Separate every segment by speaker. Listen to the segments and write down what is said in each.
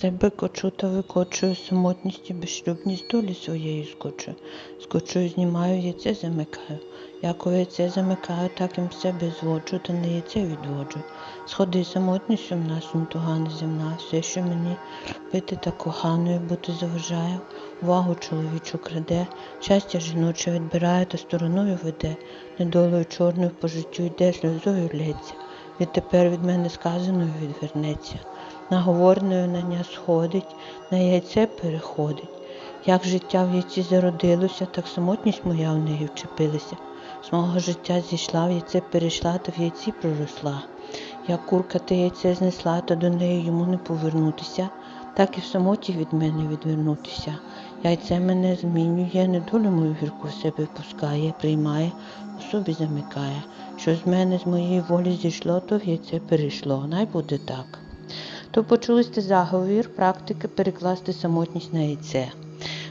Speaker 1: Себе кочу та викочую самотністю безшлюбність долі своєї скочую. Скочую, знімаю яйце, замикаю. Яко яйце замикаю, так і себе зводжу, та не яйце відводжу. Сходи самотністю в нашому тугане земна, все, що мені пити та коханою бути заважає, увагу чоловічу краде, щастя жіноче відбирає та стороною веде, недолею чорною по життю йде, сльозою лється. Відтепер від мене сказаною відвернеться наговорною на ня сходить, на яйце переходить. Як життя в яйці зародилося, так самотність моя в неї вчепилася. З мого життя зійшла, в яйце перейшла, та в яйці проросла. Як курка те яйце знесла, то до неї йому не повернутися, так і в самоті від мене відвернутися. Яйце мене змінює, недолю мою гірку в себе пускає, приймає, у собі замикає. Що з мене з моєї волі зійшло, то в яйце перейшло. Най буде так то почулися заговір, практика перекласти самотність на яйце.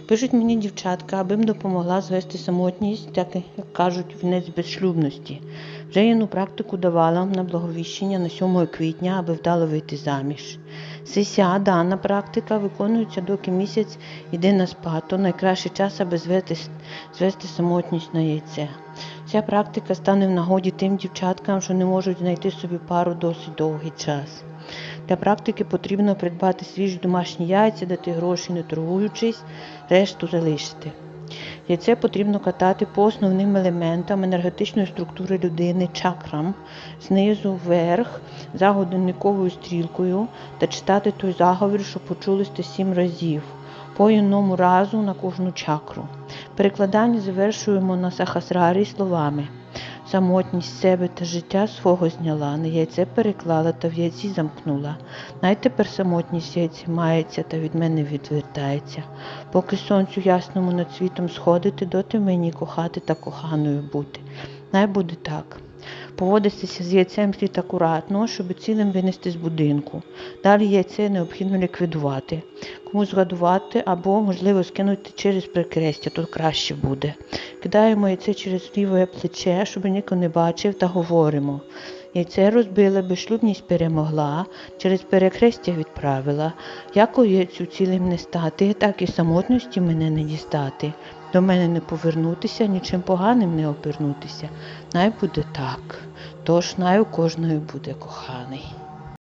Speaker 1: Пишуть мені дівчатка, аби їм допомогла звести самотність, так як кажуть, вінець безшлюбності. Вже я ну практику давала на благовіщення на 7 квітня, аби вдало вийти заміж. Сеся, дана практика виконується, доки місяць йде на спад, то найкращий час, аби звести, звести самотність на яйце. Ця практика стане в нагоді тим дівчаткам, що не можуть знайти собі пару досить довгий час. Для практики потрібно придбати свіжі домашні яйця, дати гроші, не торгуючись, решту залишити. Яйце потрібно катати по основним елементам енергетичної структури людини чакрам, знизу вверх, за годинниковою стрілкою та читати той заговір, що почулись те сім разів, по одному разу на кожну чакру. Перекладання завершуємо на сахасрарі словами. Самотність себе та життя свого зняла, на яйце переклала та в яйці замкнула. Най тепер самотність яйці мається та від мене відвертається. Поки сонцю ясному над світом сходити, доти мені кохати та коханою бути. Най буде так. Поводитися з яйцем слід акуратно, щоб цілим винести з будинку. Далі яйце необхідно ліквідувати, комусь згадувати або, можливо, скинути через прикрестя, тут краще буде. Кидаємо яйце через ліве плече, щоб ніхто не бачив, та говоримо. Яйце розбила, безшлюбність перемогла, через перехрестя відправила. Яко яйцю цілим не стати, так і самотності мене не дістати. До мене не повернутися, нічим поганим не обернутися. Най буде так. Тож най у кожної буде коханий.